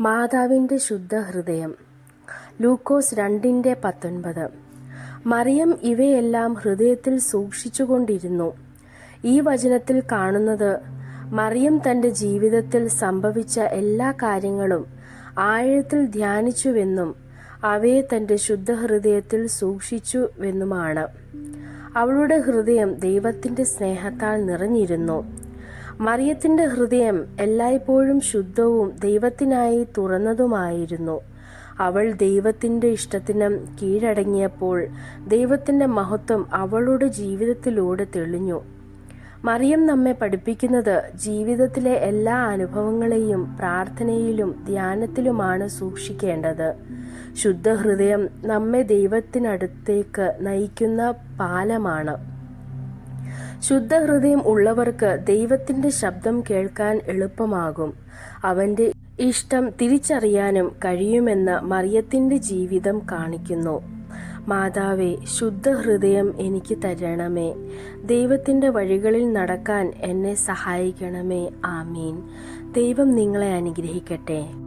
മാതാവിന്റെ ഹൃദയം ലൂക്കോസ് രണ്ടിന്റെ പത്തൊൻപത്. മറിയം ഇവയെല്ലാം ഹൃദയത്തിൽ സൂക്ഷിച്ചുകൊണ്ടിരുന്നു. ഈ വചനത്തിൽ കാണുന്നത് മറിയം തന്റെ ജീവിതത്തിൽ സംഭവിച്ച എല്ലാ കാര്യങ്ങളും ആഴത്തിൽ ധ്യാനിച്ചുവെന്നും അവയെ തന്റെ ശുദ്ധ ഹൃദയത്തിൽ സൂക്ഷിച്ചുവെന്നുമാണ്. അവളുടെ ഹൃദയം ദൈവത്തിന്റെ സ്നേഹത്താൽ നിറഞ്ഞിരുന്നു. മറിയത്തിന്റെ ഹൃദയം എല്ലായ്പ്പോഴും ശുദ്ധവും ദൈവത്തിനായി തുറന്നതുമായിരുന്നു. അവൾ ദൈവത്തിന്റെ ഇഷ്ടത്തിന് കീഴടങ്ങിയപ്പോൾ ദൈവത്തിന്റെ മഹത്വം അവളുടെ ജീവിതത്തിലൂടെ തെളിഞ്ഞു. മറിയം നമ്മെ പഠിപ്പിക്കുന്നത് ജീവിതത്തിലെ എല്ലാ അനുഭവങ്ങളെയും പ്രാർത്ഥനയിലും ധ്യാനത്തിലുമാണ് സൂക്ഷിക്കേണ്ടത്. ശുദ്ധ ഹൃദയം നമ്മെ ദൈവത്തിനടുത്തേക്ക് നയിക്കുന്ന പാലമാണ്. ശുദ്ധ ഹൃദയം ഉള്ളവർക്ക് ദൈവത്തിന്റെ ശബ്ദം കേൾക്കാൻ എളുപ്പമാകും. അവന്റെ ഇഷ്ടം തിരിച്ചറിയാനും കഴിയുമെന്ന് മറിയത്തിന്റെ ജീവിതം കാണിക്കുന്നു. മാതാവേ ശുദ്ധ ഹൃദയം എനിക്ക് തരണമേ. ദൈവത്തിന്റെ വഴികളിൽ നടക്കാൻ എന്നെ സഹായിക്കണമേ. ആമീൻ. ദൈവം നിങ്ങളെ അനുഗ്രഹിക്കട്ടെ.